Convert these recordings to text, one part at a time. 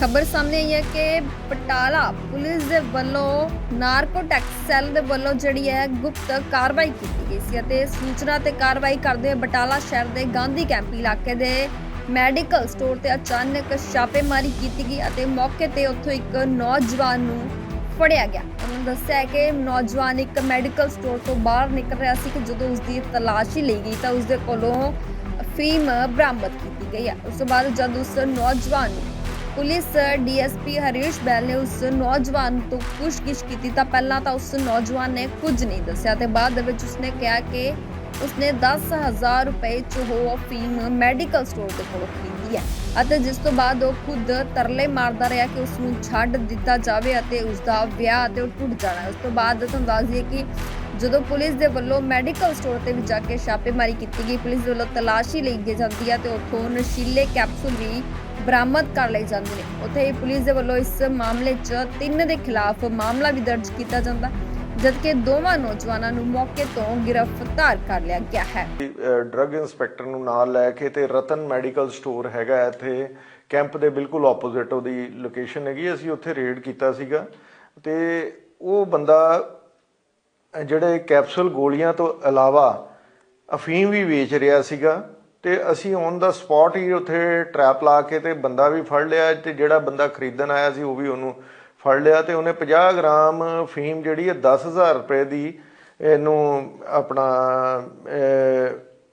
ਖਬਰ ਸਾਹਮਣੇ ਆਈ ਹੈ ਕਿ ਪਟਾਲਾ ਪੁਲਿਸ ਦੇ ਵੱਲੋਂ ਨਾਰਕੋਟੈਕਸ ਸੈੱਲ ਦੇ ਵੱਲੋਂ ਜਿਹੜੀ ਹੈ ਗੁਪਤ ਕਾਰਵਾਈ ਕੀਤੀ ਗਈ ਸੀ ਅਤੇ ਸੂਚਨਾ ਤੇ ਕਾਰਵਾਈ ਕਰਦੇ ਹੋਏ ਬਟਾਲਾ ਸ਼ਹਿਰ ਦੇ ਗਾਂਧੀ ਕੈਂਪ ਇਲਾਕੇ ਦੇ ਮੈਡੀਕਲ ਸਟੋਰ ਤੇ ਅਚਾਨਕ ਛਾਪੇਮਾਰੀ ਕੀਤੀ ਗਈ ਅਤੇ ਮੌਕੇ ਤੇ ਉੱਥੋਂ ਇੱਕ ਨੌਜਵਾਨ ਨੂੰ ਫੜਿਆ ਗਿਆ। ਉਹਨਾਂ ਨੇ ਦੱਸਿਆ ਹੈ ਕਿ ਨੌਜਵਾਨ ਇੱਕ ਮੈਡੀਕਲ ਸਟੋਰ ਤੋਂ ਬਾਹਰ ਨਿਕਲ ਰਿਹਾ ਸੀ ਕਿ ਜਦੋਂ ਉਸ ਦੀ ਤਲਾਸ਼ੀ ਲਈ ਗਈ ਤਾਂ ਉਸ ਦੇ ਕੋਲੋਂ ਫੀਮ ਬਰਾਮਦ ਕੀਤੀ ਗਈ ਹੈ। ਉਸ ਤੋਂ ਬਾਅਦ ਜਦ ਉਸ ਨੌਜਵਾਨ ਨੂੰ ਪੁਲਿਸ ਡੀਐਸਪੀ ਹਰੀਸ਼ ਬੈਲ ਨੇ ਉਸ ਨੌਜਵਾਨ ਤੋਂ ਪੁੱਛਗਿੱਛ ਕੀਤੀ ਤਾਂ ਪਹਿਲਾਂ ਤਾਂ ਉਸ ਨੌਜਵਾਨ ਨੇ ਕੁਝ ਨਹੀਂ ਦੱਸਿਆ ਤੇ ਬਾਅਦ ਵਿੱਚ ਉਸਨੇ ਕਿਹਾ ਕਿ ਉਸਨੇ 10000 ਰੁਪਏ ਚ ਉਹ ਫੀਮ ਮੈਡੀਕਲ ਸਟੋਰ ਤੋਂ ਕੋਲੋਂ ਖਰੀਦੀ ਹੈ ਅਤੇ ਜਿਸ ਤੋਂ ਬਾਅਦ ਉਹ ਖੁਦ ਤਰਲੇ ਮਾਰਦਾ ਰਿਹਾ ਕਿ ਉਸ ਨੂੰ ਛੱਡ ਦਿੱਤਾ ਜਾਵੇ ਅਤੇ ਉਸ ਦਾ ਵਿਆਹ ਅਤੇ ਉਹ ਟੁੱਟ ਜਾਣਾ ਉਸ ਤੋਂ ਬਾਅਦ ਤੁਹਾਨੂੰ ਦੱਸ ਦਈਏ ਕਿ ਜਦੋਂ ਪੁਲਿਸ ਦੇ ਵੱਲੋਂ ਮੈਡੀਕਲ ਸਟੋਰ ਤੇ ਵੀ ਜਾ ਕੇ ਛਾਪੇਮਾਰੀ ਕੀਤੀ ਗਈ, ਪੁਲਿਸ ਦੇ ਵੱਲੋਂ ਤਲਾਸ਼ੀ ਲਈ ਗਈ ਜਾਂਦੀ ਹੈ ਤੇ ਉੱਥੋਂ ਨਸ਼ੀਲੇ ਕੈਪਸੂਲ ਵੀ ਬਰਾਮਦ ਕਰ ਲਏ ਜਾਂਦੇ ਨੇ। ਉੱਥੇ ਪੁਲਿਸ ਦੇ ਵੱਲੋਂ ਇਸ ਮਾਮਲੇ 'ਚ ਤਿੰਨ ਦੇ ਖਿਲਾਫ ਮਾਮਲਾ ਵੀ ਦਰਜ ਕੀਤਾ ਜਾਂਦਾ, ਜਦਕਿ ਦੋਵਾਂ ਨੌਜਵਾਨਾਂ ਨੂੰ ਮੌਕੇ ਤੋਂ ਗ੍ਰਿਫਤਾਰ ਕਰ ਲਿਆ ਗਿਆ ਹੈ। ਡਰੱਗ ਇੰਸਪੈਕਟਰ ਨੂੰ ਨਾਲ ਲੈ ਕੇ ਤੇ ਰਤਨ ਮੈਡੀਕਲ ਸਟੋਰ ਹੈਗਾ ਇੱਥੇ ਕੈਂਪ ਦੇ ਬਿਲਕੁਲ ਆਪੋਜ਼ਿਟ ਉਹਦੀ ਲੋਕੇਸ਼ਨ ਹੈਗੀ ਅਸੀਂ ਉੱਥੇ ਰੇਡ ਕੀਤਾ ਸੀਗਾ। ਤੇ ਉਹ ਬੰਦਾ ਜਿਹੜੇ ਕੈਪਸੂਲ ਗੋਲੀਆਂ ਤੋਂ ਇਲਾਵਾ ਅਫੀਮ ਵੀ ਵੇਚ ਰਿਹਾ ਸੀਗਾ। ਤੇ ਅਸੀਂ ਔਨ ਦਾ ਸਪੌਟ ਹੀ ਉੱਥੇ ਟਰੈਪ ਲਾ ਕੇ ਤੇ ਬੰਦਾ ਵੀ ਫੜ ਲਿਆ ਤੇ ਜਿਹੜਾ ਬੰਦਾ ਖਰੀਦਣ ਆਇਆ ਸੀ ਉਹ ਵੀ ਉਹਨੂੰ ਫੜ ਲਿਆ ਤੇ ਉਹਨੇ 50 ਗ੍ਰਾਮ ਫੀਮ ਜਿਹੜੀ ਹੈ 10000 ਰੁਪਏ ਦੀ ਇਹਨੂੰ ਆਪਣਾ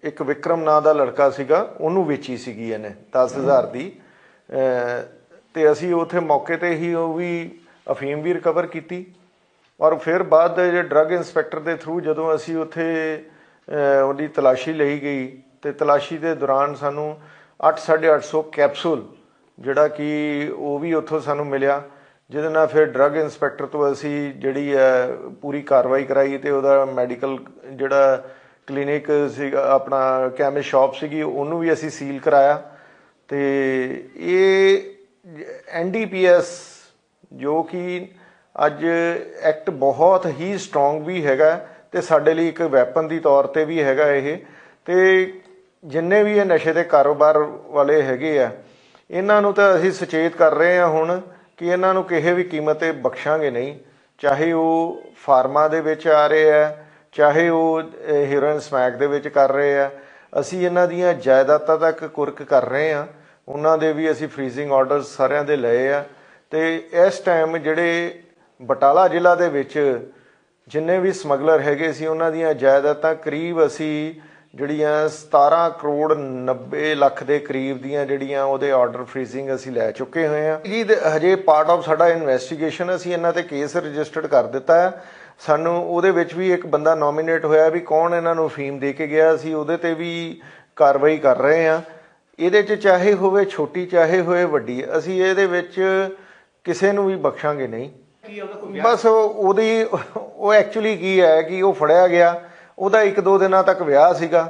ਇੱਕ ਵਿਕਰਮ ਨਾਂ ਦਾ ਲੜਕਾ ਸੀਗਾ ਉਹਨੂੰ ਵੇਚੀ ਸੀਗੀ ਇਹਨੇ 10000 ਦੀ। ਅਹ, ਤੇ ਅਸੀਂ ਉੱਥੇ ਮੌਕੇ ਤੇ ਹੀ ਉਹ ਵੀ ਅਫੀਮ ਵੀ ਰਿਕਵਰ ਕੀਤੀ। ਔਰ ਫਿਰ ਬਾਅਦ ਦੇ ਜੇ ਡਰੱਗ ਇੰਸਪੈਕਟਰ ਦੇ ਥਰੂ ਜਦੋਂ ਅਸੀਂ ਉੱਥੇ ਉਹਦੀ ਤਲਾਸ਼ੀ ਲਈ ਗਈ ਤੇ ਤਲਾਸ਼ੀ ਦੇ ਦੌਰਾਨ ਸਾਨੂੰ 8-850 ਕੈਪਸੂਲ ਜਿਹੜਾ ਕਿ ਉਹ ਵੀ ਉੱਥੋਂ ਸਾਨੂੰ ਮਿਲਿਆ, ਜਿਹਦੇ ਨਾਲ ਫਿਰ ਡਰੱਗ ਇੰਸਪੈਕਟਰ ਤੋਂ ਅਸੀਂ ਜਿਹੜੀ ਹੈ ਪੂਰੀ ਕਾਰਵਾਈ ਕਰਾਈ ਤੇ ਉਹਦਾ ਮੈਡੀਕਲ ਜਿਹੜਾ ਕਲੀਨਿਕ ਸੀਗਾ, ਆਪਣਾ ਕੈਮਿਸਟ ਸ਼ਾਪ ਸੀਗੀ, ਉਹਨੂੰ ਵੀ ਅਸੀਂ ਸੀਲ ਕਰਾਇਆ। ਤੇ ਇਹ ਐਨਡੀਪੀਐਸ ਜੋ ਕਿ ਅੱਜ ਐਕਟ ਬਹੁਤ ਹੀ ਸਟਰੋਂਗ ਵੀ ਹੈਗਾ ਤੇ ਸਾਡੇ ਲਈ ਇੱਕ ਵੈਪਨ ਦੀ ਤੌਰ ਤੇ ਵੀ ਹੈਗਾ ਇਹ। ਤੇ ਜਿੰਨੇ ਵੀ ਇਹ ਨਸ਼ੇ ਦੇ ਕਾਰੋਬਾਰ ਵਾਲੇ ਹੈਗੇ ਆ, ਇਹਨਾਂ ਨੂੰ ਤਾਂ ਅਸੀਂ ਸੁਚੇਤ ਕਰ ਰਹੇ ਹਾਂ ਹੁਣ ਕਿ ਇਹਨਾਂ ਨੂੰ ਕਿਸੇ ਵੀ ਕੀਮਤ ਤੇ ਬਖਸ਼ਾਂਗੇ ਨਹੀਂ। ਚਾਹੇ ਉਹ ਫਾਰਮਾ ਦੇ ਵਿੱਚ ਆ ਰਹੇ ਆ, ਚਾਹੇ ਉਹ ਹੀਰੋਇਨ ਸਮੈਕ ਦੇ ਵਿੱਚ ਕਰ ਰਹੇ ਆ। ਅਸੀਂ ਇਹਨਾਂ ਦੀਆਂ ਜਾਇਦਾਦਾਂ ਤੱਕ ਕੁਰਕ ਕਰ ਰਹੇ ਆ ਉਹਨਾਂ ਦੇ ਵੀ ਅਸੀਂ ਫ੍ਰੀਜ਼ਿੰਗ ਆਰਡਰਸ ਸਾਰਿਆਂ ਦੇ ਲਏ ਆ। ਤੇ ਇਸ ਟਾਈਮ ਜਿਹੜੇ ਬਟਾਲਾ ਜ਼ਿਲ੍ਹਾ ਦੇ ਵਿੱਚ ਜਿੰਨੇ ਵੀ ਸਮਗਲਰ ਹੈਗੇ ਸੀ, ਉਹਨਾਂ ਦੀਆਂ ਜਾਇਦਾਦਾਂ ਕਰੀਬ ਅਸੀਂ ਜਿਹੜੀਆਂ 17 ਕਰੋੜ 90 ਲੱਖ ਦੇ ਕਰੀਬ ਦੀਆਂ ਜਿਹੜੀਆਂ ਉਹਦੇ ਆਰਡਰ ਫ੍ਰੀਜ਼ਿੰਗ ਅਸੀਂ ਲੈ ਚੁੱਕੇ ਹੋਏ ਆ ਜੀ ਹਜੇ ਪਾਰਟ ਆਫ ਸਾਡਾ ਇਨਵੈਸਟੀਗੇਸ਼ਨ ਅਸੀਂ ਇਹਨਾਂ ਤੇ ਕੇਸ ਰਜਿਸਟਰਡ ਕਰ ਦਿੱਤਾ ਹੈ। ਸਾਨੂੰ ਉਹਦੇ ਵਿੱਚ ਵੀ ਇੱਕ ਬੰਦਾ ਨੋਮੀਨੇਟ ਹੋਇਆ ਵੀ ਕੌਣ ਇਹਨਾਂ ਨੂੰ ਫੀਮ ਦੇ ਕੇ ਗਿਆ ਸੀ ਉਹਦੇ ਤੇ ਵੀ ਕਾਰਵਾਈ ਕਰ ਰਹੇ ਆ ਇਹਦੇ 'ਚ ਚਾਹੇ ਹੋਵੇ ਛੋਟੀ ਚਾਹੇ ਹੋਵੇ ਵੱਡੀ ਅਸੀਂ ਇਹਦੇ ਵਿੱਚ ਕਿਸੇ ਨੂੰ ਵੀ ਬਖਸ਼ਾਂਗੇ ਨਹੀਂ। ਬਸ ਉਹ- ਉਹਦੀ ਉਹ ਐਕਚੁਅਲੀ ਕੀ ਹੈ ਕਿ ਉਹ ਫੜਿਆ ਗਿਆ। ਉਹਦਾ ਇੱਕ ਦੋ ਦਿਨਾਂ ਤੱਕ ਵਿਆਹ ਸੀਗਾ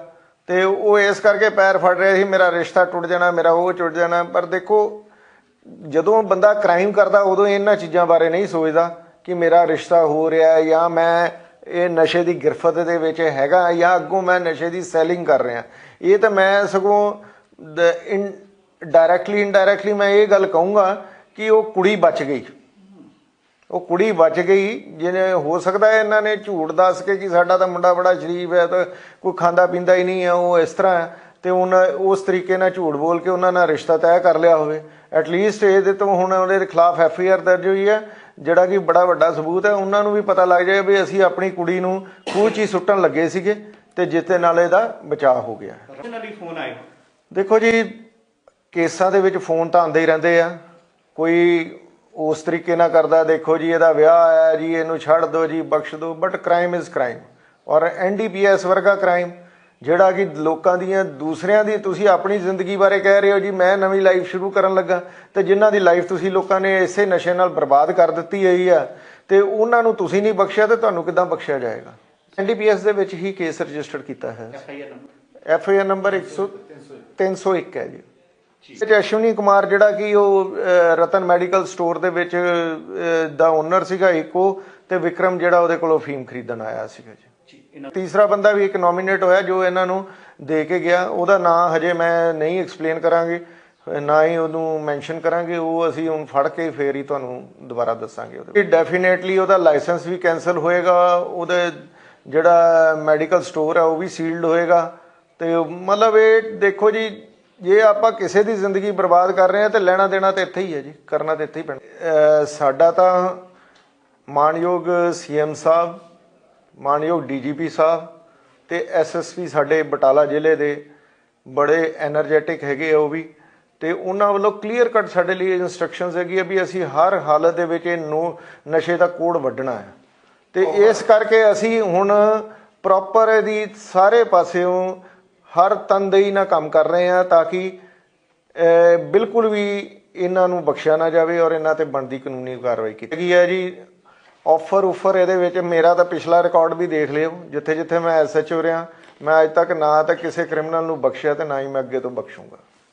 ਤੇ ਉਹ ਇਸ ਕਰਕੇ ਪੈਰ ਫੜ ਰਿਹਾ ਸੀ, ਮੇਰਾ ਰਿਸ਼ਤਾ ਟੁੱਟ ਜਾਣਾ, ਮੇਰਾ ਉਹ ਟੁੱਟ ਜਾਣਾ। ਪਰ ਦੇਖੋ, ਜਦੋਂ ਬੰਦਾ ਕ੍ਰਾਈਮ ਕਰਦਾ, ਉਦੋਂ ਇਹਨਾਂ ਚੀਜ਼ਾਂ ਬਾਰੇ ਨਹੀਂ ਸੋਚਦਾ ਕਿ ਮੇਰਾ ਰਿਸ਼ਤਾ ਹੋ ਰਿਹਾ ਹੈ ਜਾਂ ਮੈਂ ਇਹ ਨਸ਼ੇ ਦੀ ਗਿਰਫਤ ਦੇ ਵਿੱਚ ਹੈਗਾ ਜਾਂ ਅੱਗੋਂ ਮੈਂ ਨਸ਼ੇ ਦੀ ਸੈਲਿੰਗ ਕਰ ਰਿਹਾ। ਇਹ ਤਾਂ ਮੈਂ ਸਗੋਂ ਡਾਇਰੈਕਟਲੀ ਇਨਡਾਇਰੈਕਟਲੀ ਮੈਂ ਇਹ ਗੱਲ ਕਹੂੰਗਾ ਕਿ ਉਹ ਕੁੜੀ ਬਚ ਗਈ। ਉਹ ਕੁੜੀ ਬਚ ਗਈ ਜਿਹਨੇ ਹੋ ਸਕਦਾ ਹੈ ਇਹਨਾਂ ਨੇ ਝੂਠ ਦੱਸ ਕੇ ਕਿ ਸਾਡਾ ਤਾਂ ਮੁੰਡਾ ਬੜਾ ਸ਼ਰੀਫ ਹੈ ਤਾਂ ਕੋਈ ਖਾਂਦਾ ਪੀਂਦਾ ਹੀ ਨਹੀਂ ਹੈ ਉਹ ਇਸ ਤਰ੍ਹਾਂ ਤੇ ਉਹਨਾਂ ਉਸ ਤਰੀਕੇ ਨਾਲ ਝੂਠ ਬੋਲ ਕੇ ਉਹਨਾਂ ਨਾਲ ਰਿਸ਼ਤਾ ਤੈਅ ਕਰ ਲਿਆ ਹੋਵੇ। ਐਟ ਲੀਸਟ ਇਹਦੇ ਤੋਂ ਹੁਣ ਉਹਦੇ ਖਿਲਾਫ ਐਫ ਆਈ ਆਰ ਦਰਜ ਹੋਈ ਹੈ ਜਿਹੜਾ ਕਿ ਬੜਾ ਵੱਡਾ ਸਬੂਤ ਹੈ। ਉਹਨਾਂ ਨੂੰ ਵੀ ਪਤਾ ਲੱਗ ਜਾਏ ਵੀ ਅਸੀਂ ਆਪਣੀ ਕੁੜੀ ਨੂੰ ਖੂਹ 'ਚ ਹੀ ਸੁੱਟਣ ਲੱਗੇ ਸੀਗੇ ਤੇ ਜਿੱਤੇ ਨਾਲ ਇਹਦਾ ਬਚਾਅ ਹੋ ਗਿਆ। ਪਰਸਨਲੀ ਫੋਨ ਆਏ ਦੇਖੋ ਜੀ ਕੇਸਾਂ ਦੇ ਵਿੱਚ ਫੋਨ ਤਾਂ ਆਉਂਦੇ ਹੀ ਰਹਿੰਦੇ ਆ। ਕੋਈ ਉਸ ਤਰੀਕੇ ਨਾਲ ਕਰਦਾ ਦੇਖੋ ਜੀ ਇਹਦਾ ਵਿਆਹ ਆਇਆ ਜੀ ਇਹਨੂੰ ਛੱਡ ਦਿਓ ਜੀ ਬਖਸ਼ ਦਿਓ ਬਟ ਕ੍ਰਾਈਮ ਇਜ਼ ਕ੍ਰਾਈਮ ਔਰ ਐਨਡੀਪੀਐਸ ਵਰਗਾ ਕ੍ਰਾਈਮ ਜਿਹੜਾ ਕਿ ਲੋਕਾਂ ਦੀਆਂ ਦੂਸਰਿਆਂ ਦੀ ਤੁਸੀਂ ਆਪਣੀ ਜ਼ਿੰਦਗੀ ਬਾਰੇ ਕਹਿ ਰਹੇ ਹੋ ਜੀ ਮੈਂ ਨਵੀਂ ਲਾਈਫ ਸ਼ੁਰੂ ਕਰਨ ਲੱਗਾ ਤੇ ਜਿਨ੍ਹਾਂ ਦੀ ਲਾਈਫ ਤੁਸੀਂ ਲੋਕਾਂ ਨੇ ਇਸੇ ਨਸ਼ੇ ਨਾਲ ਬਰਬਾਦ ਕਰ ਦਿੱਤੀ ਹੋਈ ਆ ਤੇ ਉਹਨਾਂ ਨੂੰ ਤੁਸੀਂ ਨਹੀਂ ਬਖਸ਼ਿਆ ਤੇ ਤੁਹਾਨੂੰ ਕਿੱਦਾਂ ਬਖਸ਼ਿਆ ਜਾਏਗਾ? ਐਨਡੀਪੀਐਸ ਦੇ ਵਿੱਚ ਹੀ ਕੇਸ ਰਜਿਸਟਰਡ ਕੀਤਾ ਹੈ। F I R number F I R number 100 301 ਹੈ ਜੀ। ਇਹ 'ਚ ਅਸ਼ਵਨੀ ਕੁਮਾਰ ਜਿਹੜਾ ਕਿ ਉਹ ਰਤਨ ਮੈਡੀਕਲ ਸਟੋਰ ਦੇ ਵਿੱਚ ਦਾ ਓਨਰ ਸੀਗਾ ਇੱਕੋ ਤੇ ਵਿਕਰਮ ਜਿਹੜਾ ਉਹਦੇ ਕੋਲੋਂ ਫੀਮ ਖਰੀਦਣ ਆਇਆ ਸੀਗਾ ਜੀ। ਤੀਸਰਾ ਬੰਦਾ ਵੀ ਇੱਕ ਨੋਮੀਨੇਟ ਹੋਇਆ ਜੋ ਇਹਨਾਂ ਨੂੰ ਦੇ ਕੇ ਗਿਆ। ਉਹਦਾ ਨਾਂ ਹਜੇ ਮੈਂ ਨਹੀਂ ਐਕਸਪਲੇਨ ਕਰਾਂਗੇ ਨਾ ਹੀ ਉਹਨੂੰ ਮੈਂਸ਼ਨ ਕਰਾਂਗੇ। ਉਹ ਅਸੀਂ ਹੁਣ ਫੜ ਕੇ ਫੇਰ ਹੀ ਤੁਹਾਨੂੰ ਦੁਬਾਰਾ ਦੱਸਾਂਗੇ ਉਹਦੇ ਡੈਫੀਨੇਟਲੀ ਉਹਦਾ ਲਾਇਸੈਂਸ ਵੀ ਕੈਨਸਲ ਹੋਏਗਾ। ਉਹਦੇ ਜਿਹੜਾ ਮੈਡੀਕਲ ਸਟੋਰ ਹੈ ਉਹ ਵੀ ਸੀਲਡ ਹੋਏਗਾ। ਤੇ ਮਤਲਬ ਇਹ ਦੇਖੋ ਜੀ ਜੇ ਆਪਾਂ ਕਿਸੇ ਦੀ ਜ਼ਿੰਦਗੀ ਬਰਬਾਦ ਕਰ ਰਹੇ ਆ ਤੇ ਲੈਣਾ ਦੇਣਾ ਤੇ ਇੱਥੇ ਹੀ ਹੈ ਜੀ ਕਰਨਾ ਤੇ ਇੱਥੇ ਹੀ ਪੈਣਾ। ਸਾਡਾ ਤਾਂ ਮਾਨਯੋਗ ਸੀਐਮ ਸਾਹਿਬ ਮਾਨਯੋਗ ਡੀਜੀਪੀ ਸਾਹਿਬ ਤੇ ਐਸਐਸਪੀ ਸਾਡੇ ਬਟਾਲਾ ਜ਼ਿਲ੍ਹੇ ਦੇ ਬੜੇ ਐਨਰਜੈਟਿਕ ਹੈਗੇ ਆ ਉਹ ਵੀ ਤੇ ਉਹਨਾਂ ਵੱਲੋਂ ਕਲੀਅਰ ਕੱਟ ਸਾਡੇ ਲਈ ਇਨਸਟਰਕਸ਼ਨਸ ਹੈਗੀ ਆ ਵੀ ਅਸੀਂ ਹਰ ਹਾਲਤ ਦੇ ਵਿੱਚ ਇਹਨੂੰ ਨਸ਼ੇ ਦਾ ਕੋੜ ਵੱਢਣਾ ਹੈ। ਤੇ ਇਸ ਕਰਕੇ ਅਸੀਂ ਹੁਣ ਪ੍ਰੋਪਰ ਇਹਦੀ ਸਾਰੇ ਪਾਸਿਓਂ ਹਰ ਤਨਦੇਹੀ ਨਾਲ ਕੰਮ ਕਰ ਰਹੇ ਹਾਂ ਤਾਂ ਕਿ ਬਿਲਕੁਲ ਵੀ ਇਹਨਾਂ ਨੂੰ ਬਖਸ਼ਿਆ ਨਾ ਜਾਵੇ ਔਰ ਇਹਨਾਂ ਤੇ ਬਣਦੀ ਕਾਨੂੰਨੀ ਕਾਰਵਾਈ ਕੀਤੀ ਗਈ ਹੈ ਜੀ। ਆਫਰ ਉਫਰ ਇਹਦੇ ਵਿੱਚ ਮੇਰਾ ਤਾਂ ਪਿਛਲਾ ਰਿਕਾਰਡ ਵੀ ਦੇਖ ਲਿਓ ਜਿੱਥੇ ਜਿੱਥੇ ਮੈਂ ਐਸਐਚਓ ਰਿਹਾ, ਮੈਂ ਅੱਜ ਤੱਕ ਨਾ ਤਾਂ ਕਿਸੇ ਕ੍ਰਿਮੀਨਲ ਨੂੰ ਬਖਸ਼ਿਆ ਤੇ ਨਾ ਹੀ ਮੈਂ ਅੱਗੇ ਤੋਂ ਬਖਸ਼ੂੰਗਾ।